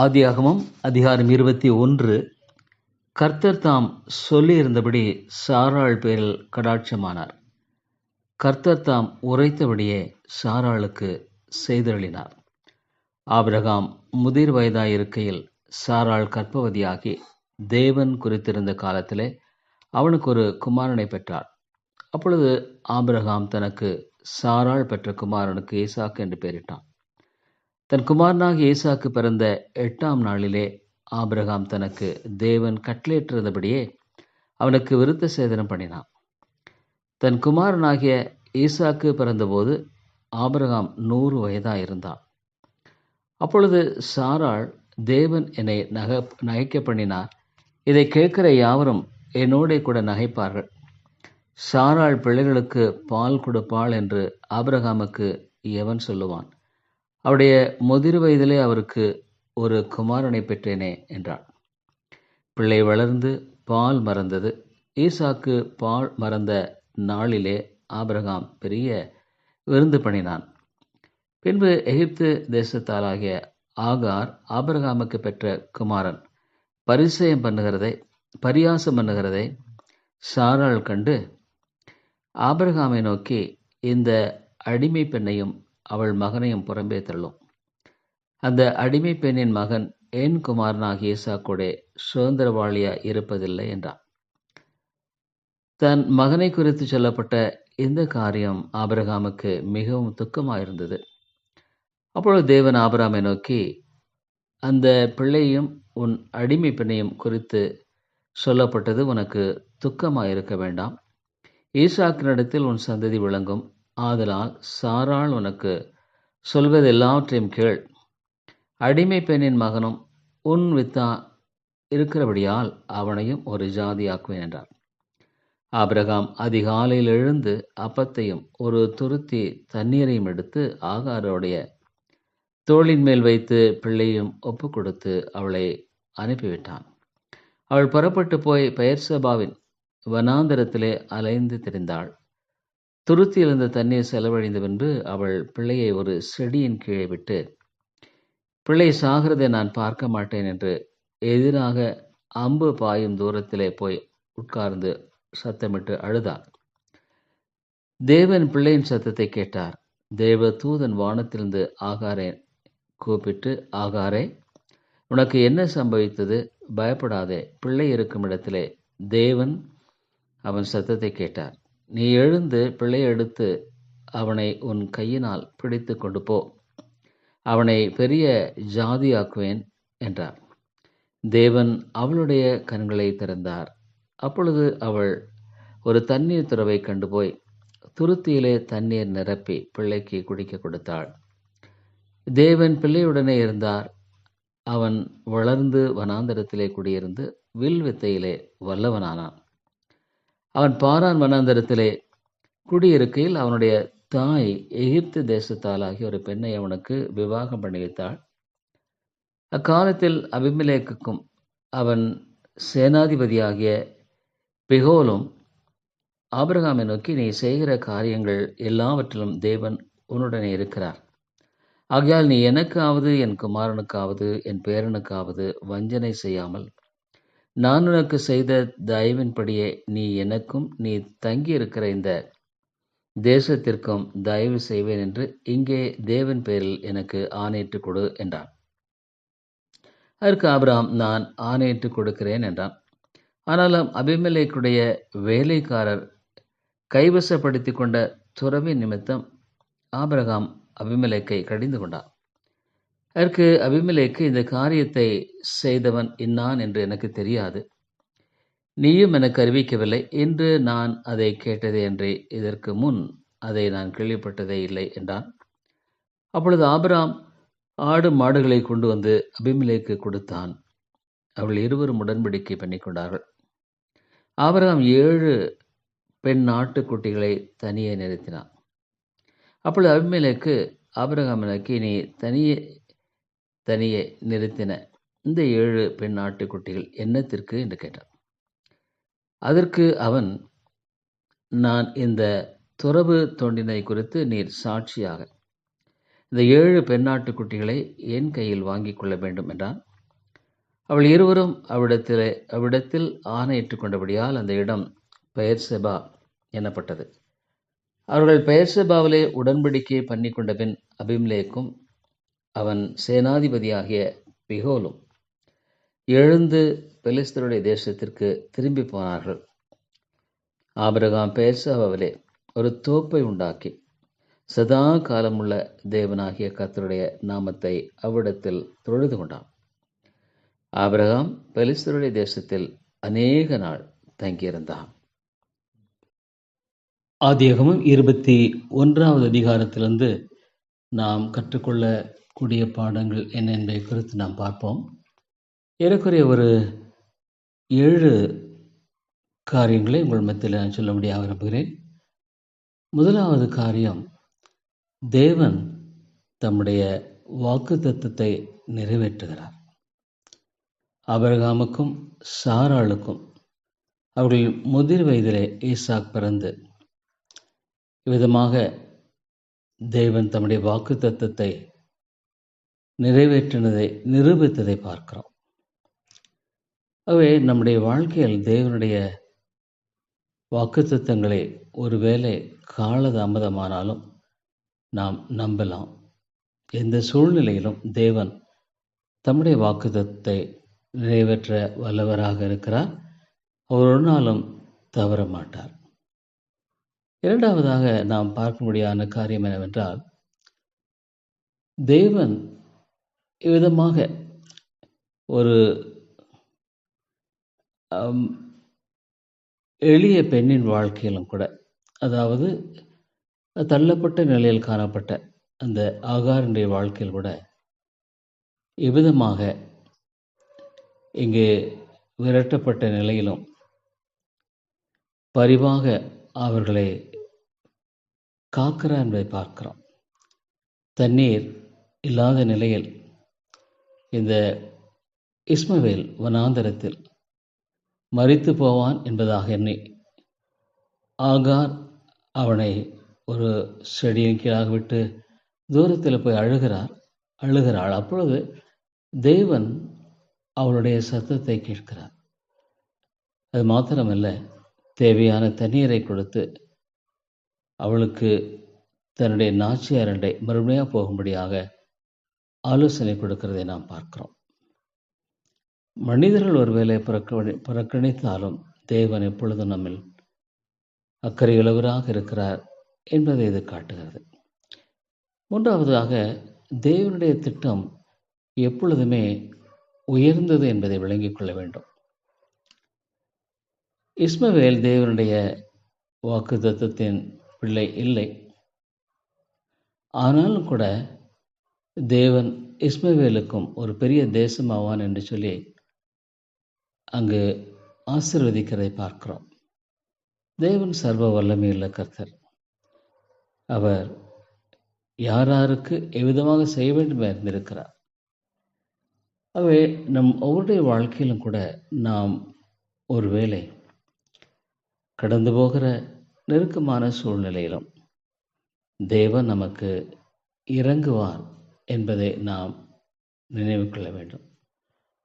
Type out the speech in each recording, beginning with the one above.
ஆதியாகமம் அதிகாரம் இருபத்தி ஒன்று. கர்த்தர் தாம் சொல்லியிருந்தபடி சாராள் பேரில் கடாட்சமானார். கர்த்தர் தாம் உரைத்தபடியே சாராளுக்கு செய்தருளினார். ஆபிரகாம் முதிர் வயதாயிருக்கையில் சாராள் கற்பவதியாகி தேவன் குறித்திருந்த காலத்திலே அவனுக்கு ஒரு குமாரனை பெற்றார். அப்பொழுது ஆபிரகாம் தனக்கு சாராள் பெற்ற குமாரனுக்கு ஈசாக் என்று பெயரிட்டான். தன் குமாரனாக இயேசாக்கு பிறந்த எட்டாம் நாளிலே ஆபிரகாம் தனக்கு தேவன் கட்டளையிட்டிருந்தபடியே அவனுக்கு விருத்த சேதனம் பண்ணினான். தன் குமாரனாகிய ஈசாக்கு பிறந்தபோது ஆபிரகாம் நூறு வயதாக இருந்தான். அப்பொழுது சாராள் தேவன் என்னை நக நகைக்க பண்ணினார். இதை கேட்கிற யாவரும் என்னோட கூட நகைப்பார்கள். சாராள் பிள்ளைகளுக்கு பால் கொடுப்பாள் என்று ஆபிரகாமுக்கு எவன் சொல்லுவான்? அவருடைய முதிர் வயதிலே அவருக்கு ஒரு குமாரனை பெற்றேனே என்றாள் பிள்ளை வளர்ந்து பால் மறந்தது. ஈசாக்கு பால் மறந்த நாளிலே ஆபிரகாம் பெரிய விருந்து பண்ணினான். பின்பு எகிப்து தேசத்தாலாகிய ஆகார் ஆபிரகாமுக்கு பெற்ற குமாரன் பரிசயம் பண்ணுகிறதை பரியாசம் பண்ணுகிறதை சாரால் கண்டு ஆபிரகாமை நோக்கி இந்த அடிமை பெண்ணையும் அவள் மகனையும் புறம்பே தள்ளும். அந்த அடிமை பெண்ணின் மகன் என் குமாரனாகிய ஈசாக்கோட சுதந்திரவாளியா இருப்பதில்லை என்றான். தன் மகனை குறித்து சொல்லப்பட்ட இந்த காரியம் ஆபிரகாமுக்கு மிகவும் துக்கமாயிருந்தது. அப்பொழுது தேவன் ஆபிராமை நோக்கி அந்த பிள்ளையும் உன் அடிமை பெண்ணையும் குறித்து சொல்லப்பட்டது உனக்கு துக்கமாயிருக்க வேண்டாம். ஈசாக்கினிடத்தில் உன் சந்ததி விளங்கும். ஆதலால் சாராள் உனக்கு சொல்வது எல்லாவற்றையும் கேள். அடிமை பெண்ணின் மகனும் உன் வித்தா இருக்கிறபடியால் அவனையும் ஒரு ஜாதியாக்குவேன் என்றார். ஆபிரகாம் அதிகாலையில் எழுந்து அப்பத்தையும் ஒரு துருத்தி தண்ணீரையும் எடுத்து ஆகாரோடைய தோளின் மேல் வைத்து பிள்ளையும் ஒப்பு கொடுத்து அவளை அனுப்பிவிட்டான். அவள் புறப்பட்டு போய் பெயர்சபாவின் வனாந்தரத்திலே அலைந்து திரிந்தாள். துருத்தி இருந்த தண்ணீர் செலவழிந்த பின்பு அவள் பிள்ளையை ஒரு செடியின் கீழே விட்டு பிள்ளை சாகிறதை நான் பார்க்க மாட்டேன் என்று எதிராக அம்பு பாயும் தூரத்திலே போய் உட்கார்ந்து சத்தமிட்டு அழுதாள். தேவன் பிள்ளையின் சத்தத்தை கேட்டார். தேவ தூதன் வானத்திலிருந்து ஆகாரே கூப்பிட்டு ஆகாரே உனக்கு என்ன சம்பவித்தது? பயப்படாதே. பிள்ளை இருக்கும் இடத்திலே தேவன் அவன் சத்தத்தை கேட்டார். நீ எழுந்து பிள்ளையெடுத்து அவனை உன் கையினால் பிடித்து கொண்டு போ. அவனை பெரிய ஜாதியாக்குவேன் என்றார். தேவன் அவளுடைய கண்களை திறந்தார். அப்பொழுது அவள் ஒரு தண்ணீர் துறவை கண்டு போய் துருத்தியிலே தண்ணீர் நிரப்பி பிள்ளைக்கு குடிக்க கொடுத்தாள். தேவன் பிள்ளையுடனே இருந்தார். அவன் வளர்ந்து வனாந்தரத்திலே குடியிருந்து வில் வித்தையிலே வல்லவனானான். அவன் பாரான் வனாந்தரத்திலே குடியிருக்கையில் அவனுடைய தாய் எகிப்து தேசத்தாலாகிய ஒரு பெண்ணை அவனுக்கு விவாகம் பண்ணி வைத்தாள். அக்காலத்தில் அபிமிலேக்குக்கும் அவன் சேனாதிபதியாகிய பிகோலும் ஆபிரகாமை நோக்கி நீ செய்கிற காரியங்கள் எல்லாவற்றிலும் தேவன் உன்னுடனே இருக்கிறார். ஆகையால் நீ எனக்காவது என் குமாரனுக்காவது என் பேரனுக்காவது வஞ்சனை செய்யாமல் நான் உனக்கு செய்த தயவின்படியே நீ எனக்கும் நீ தங்கியிருக்கிற இந்த தேசத்திற்கும் தயவு செய்வேன் என்று இங்கே தேவன் பேரில் எனக்கு ஆணையிட்டு கொடு என்றான். அதற்கு ஆபிராம் நான் ஆணையிட்டு கொடுக்கிறேன் என்றான். ஆனாலும் அபிமலேக்குடைய வேலைக்காரர் கைவசப்படுத்தி கொண்ட துறவி நிமித்தம் ஆபிரகாம் அபிமலேக்கை கடிந்து கொண்டான். அதற்கு அபிமலேக்கு இந்த காரியத்தை செய்தவன் இன்னான் என்று எனக்கு தெரியாது. நீயும் எனக்கு அறிவிக்கவில்லை. என்று நான் அதை கேட்டதே என்று இதற்கு முன் அதை நான் கேள்விப்பட்டதே இல்லை என்றான். அப்பொழுது ஆபராம் ஆடு மாடுகளை கொண்டு வந்து அபிமலேக்கு கொடுத்தான். அவள் இருவரும் உடன்படிக்கை பண்ணி கொண்டார்கள். ஏழு பெண் நாட்டுக்குட்டிகளை தனியே நிறுத்தினான். அப்பொழுது அபிமேலேக்கு ஆபரகாம் நோக்கி நீ தனியே தனியே நிறுத்தின இந்த ஏழு பெண் ஆட்டுக்குட்டிகள் என்னத்திற்கு என்று கேட்டான் அதற்கு அவன் நான் இந்த துறவு தோண்டினை குறித்து நீர் சாட்சியாக இந்த ஏழு பெண்ணாட்டுக்குட்டிகளை என் கையில் வாங்கிக் கொள்ள வேண்டும் என்றான். அவள் இருவரும் அவ்விடத்தில் அவ்விடத்தில் ஆணையிட்டுக் கொண்டபடியால் அந்த இடம் பெயர் செபா எனப்பட்டது. அவர்கள் பெயர் செபாவிலே உடன்படிக்கையை பண்ணி கொண்ட பின் அபிம்லேக்கும் அவன் சேனாதிபதியாகிய பிகோலும் எழுந்து பெலிஸ்தருடைய தேசத்திற்கு திரும்பி போனார்கள். ஆபிரகாம் பெயர்சபாவிலே ஒரு தோப்பை உண்டாக்கி சதா காலமுள்ள தேவனாகிய கத்தருடைய நாமத்தை அவ்விடத்தில் தொழுது கொண்டான். ஆபிரகாம் பெலிஸ்தருடைய தேசத்தில் அநேக நாள் தங்கியிருந்தான். ஆதியகமும் இருபத்தி ஒன்றாவது அதிகாரத்திலிருந்து நாம் கற்றுக்கொள்ள கூடிய பாடங்கள் என்ன என்பதை குறித்து நாம் பார்ப்போம். ஏறக்குறைய ஒரு ஏழு காரியங்களை உங்கள் மத்தியில் நான் சொல்ல முடிய விரும்புகிறேன். முதலாவது காரியம் தேவன் தம்முடைய வாக்கு தத்துவத்தை நிறைவேற்றுகிறார். அபரகாமுக்கும் சாராளுக்கும் அவர்கள் முதிர் வயதிலே ஈசாக் பிறந்து விதமாக தேவன் தம்முடைய வாக்கு தத்துவத்தை நிறைவேற்றினதை நிரூபித்ததை பார்க்கிறோம். ஆகவே நம்முடைய வாழ்க்கையில் தேவனுடைய வாக்குத்தத்தங்களை ஒருவேளை காலதாமதமானாலும் நாம் நம்பலாம். எந்த சூழ்நிலையிலும் தேவன் தம்முடைய வாக்குத்தத்தை நிறைவேற்ற வல்லவராக இருக்கிறார். அவர் ஒரு நாளும் தவற மாட்டார். இரண்டாவதாக நாம் பார்க்க முடியாத காரியம் என்னவென்றால் தேவன் இவ்விதமாக ஒரு எளிய பெண்ணின் வாழ்க்கையிலும் கூட அதாவது தள்ளப்பட்ட நிலையில் காணப்பட்ட அந்த ஆகாரனுடைய வாழ்க்கையில் கூட எவ்விதமாக இங்கே விரட்டப்பட்ட நிலையிலும் பரிவாக அவர்களை காக்கிறார் என்பதை பார்க்கிறோம். தண்ணீர் இல்லாத நிலையில் இந்த இஸ்மவேல் வனாந்தரத்தில் மறித்து போவான் என்பதாக எண்ணி ஆகார் அவனை ஒரு செடியின் கீழாக விட்டு தூரத்தில் போய் அழுகிறார் அழுகிறாள். அப்பொழுது தேவன் அவளுடைய சத்தத்தை கேட்கிறார். அது மாத்திரமல்ல தேவையான தண்ணீரை கொடுத்து அவளுக்கு தன்னுடைய நாச்சியாரண்டை மறுபடியாக போகும்படியாக ஆலோசனை கொடுக்கிறதை நாம் பார்க்கிறோம். மனிதர்கள் ஒருவேளை புறக்கணி புறக்கணித்தாலும் தேவன் எப்பொழுதும் நம்மில் அக்கறையுள்ளவராக இருக்கிறார் என்பதை இது காட்டுகிறது. மூன்றாவதாக தேவனுடைய திட்டம் எப்பொழுதுமே உயர்ந்தது என்பதை விளங்கிக் கொள்ள வேண்டும். இஸ்மவேல் தேவனுடைய வாக்கு தத்துவத்தின் பிள்ளை இல்லை. ஆனாலும் கூட தேவன் இஸ்மவேலுக்கும் ஒரு பெரிய தேசமாவான் என்று சொல்லி அங்கு ஆசிர்வதிக்கிறதை பார்க்கிறோம். தேவன் சர்வ வல்லமையுள்ள கர்த்தர். அவர் யாராருக்கு எவ்விதமாக செய்ய வேண்டும் இருந்திருக்கிறார் அவை நம் ஒவ்வொருடைய வாழ்க்கையிலும் கூட நாம் ஒருவேளை கடந்து போகிற நெருக்கமான சூழ்நிலையிலும் தேவன் நமக்கு இறங்குவார் என்பதை நாம் நினைவு கொள்ள வேண்டும்.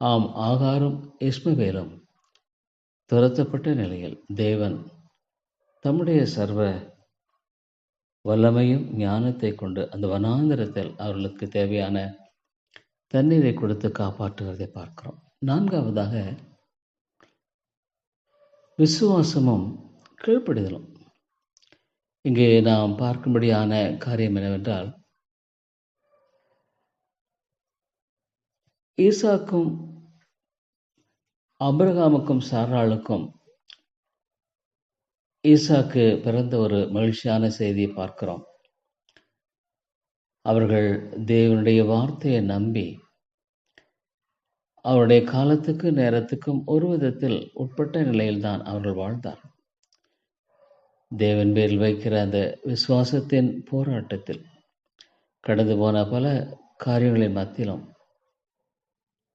ஆம் ஆகாரும் இஸ்மவேலும் துரத்தப்பட்ட நிலையில் தேவன் தம்முடைய சர்வ வல்லமையும் ஞானத்தை கொண்டு அந்த வனாந்திரத்தில் அவர்களுக்கு தேவையான தண்ணீரை கொடுத்து காப்பாற்றுவதை பார்க்கிறோம். நான்காவதாக விசுவாசமும் கீழ்ப்படிதலும். இங்கே நாம் பார்க்கும்படியான காரியம் என்னவென்றால் ஈசாக்கும் அபிரகாமுக்கும் சாராளுக்கும் ஈசாக்கு பிறந்த ஒரு மகிழ்ச்சியான செய்தியை பார்க்கிறோம். அவர்கள் தேவனுடைய வார்த்தையை நம்பி அவருடைய காலத்துக்கு நேரத்துக்கும் ஒரு விதத்தில் உட்பட்ட நிலையில்தான் அவர்கள் வாழ்ந்தார். தேவன் பேரில் வைக்கிற அந்த விசுவாசத்தின் போராட்டத்தில் கடந்து போன பல காரியங்களின் மத்தியிலும்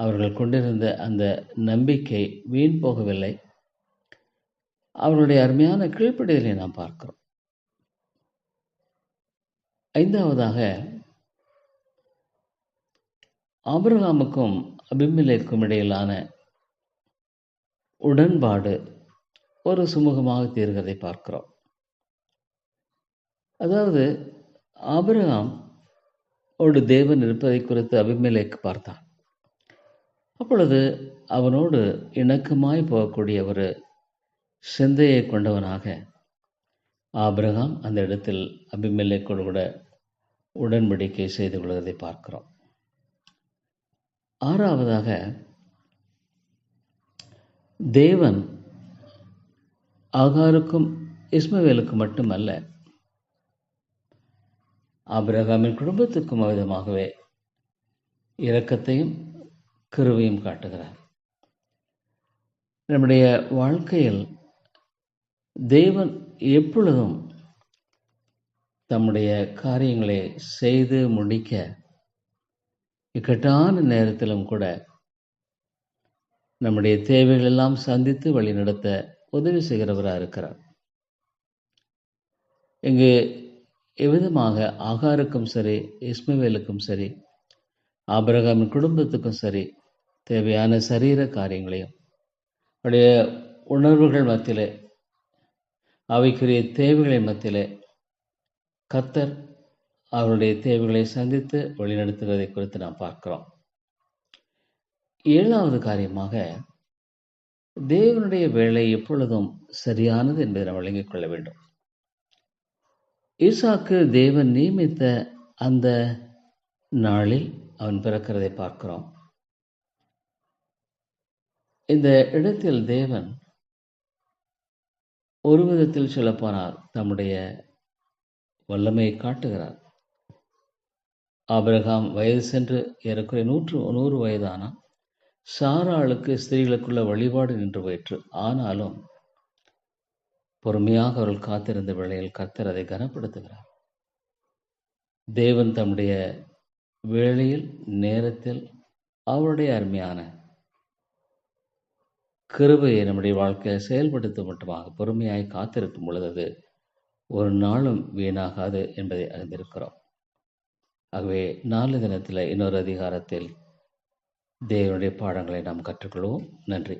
அவர்கள் கொண்டிருந்த அந்த நம்பிக்கை வீண் போகவில்லை. அவர்களுடைய அருமையான கீழ்ப்படிதலை நாம் பார்க்கிறோம். ஐந்தாவதாக ஆபிரகாமுக்கும் அபிமெலேக்கும் இடையிலான உடன்பாடு ஒரு சுமூகமாக தீர்கிறதை பார்க்கிறோம். அதாவது ஆபிரகாம் ஒரு தேவன் இருப்பதை குறித்து அபிமெலேக்கு பார்த்தான். அப்பொழுது அவனோடு இணக்கமாய் போகக்கூடிய ஒரு சிந்தையை கொண்டவனாக ஆபிரகாம் அந்த இடத்தில் அபிமெலேக்கோடு கூட உடன்படிக்கை செய்து கொள்வதை பார்க்கிறோம். ஆறாவதாக தேவன் ஆகாருக்கும் இஸ்மவேலுக்கும் மட்டுமல்ல ஆபிரகாமின் குடும்பத்துக்கும் விதமாகவே இரக்கத்தையும் கிருவையும் காட்டுகிறார். நம்முடைய வாழ்க்கையில் தேவன் எப்பொழுதும் தம்முடைய காரியங்களை செய்து முடிக்க இக்கட்டான நேரத்திலும் கூட நம்முடைய தேவைகள் எல்லாம் சந்தித்து வழிநடத்த உதவி செய்கிறவராக இருக்கிறார். இங்கு எவ்விதமாக ஆகாருக்கும் சரி இஸ்மவேலுக்கும் சரி ஆபரகாமின் குடும்பத்துக்கும் சரி தேவையான சரீர காரியங்களையும் அவருடைய உணர்வுகள் மத்தியிலே அவைக்குரிய தேவைகளின் மத்தியிலே கத்தர் அவருடைய தேவைகளை சந்தித்து வழிநடத்துவதை குறித்து நாம் பார்க்கிறோம். ஏழாவது காரியமாக தேவனுடைய வேலை எப்பொழுதும் சரியானது என்பதை நாம் விளங்கிக் கொள்ள வேண்டும். ஈசாக்கு தேவன் நியமித்த அந்த நாளில் அவன் பிறக்கிறதை பார்க்கிறோம். இந்த இடத்தில் தேவன் ஒரு விதத்தில் சொல்லப்போனார் தம்முடைய வல்லமையை காட்டுகிறார். ஆபிரகாம் வயது சென்று ஏறக்குறைய நூற்று நூறு வயதானால் சாராளுக்கு ஸ்திரீகளுக்குள்ள வழிபாடு நின்று போயிற்று. ஆனாலும் பொறுமையாக அவர்கள் காத்திருந்த வேளையில் கர்த்தர் அதை கனப்படுத்துகிறார். தேவன் தம்முடைய வேளையில் நேரத்தில் அவருடைய அருமையான கிருபையை நம்முடைய வாழ்க்கையை செயல்படுத்த மட்டுமாக பொறுமையாய் காத்திருக்கும் பொழுது ஒரு நாளும் வீணாகாது என்பதை அறிந்திருக்கிறோம். ஆகவே நாலு தினத்தில் இன்னொரு அதிகாரத்தில் தேவனுடைய பாடங்களை நாம் கற்றுக்கொள்வோம். நன்றி.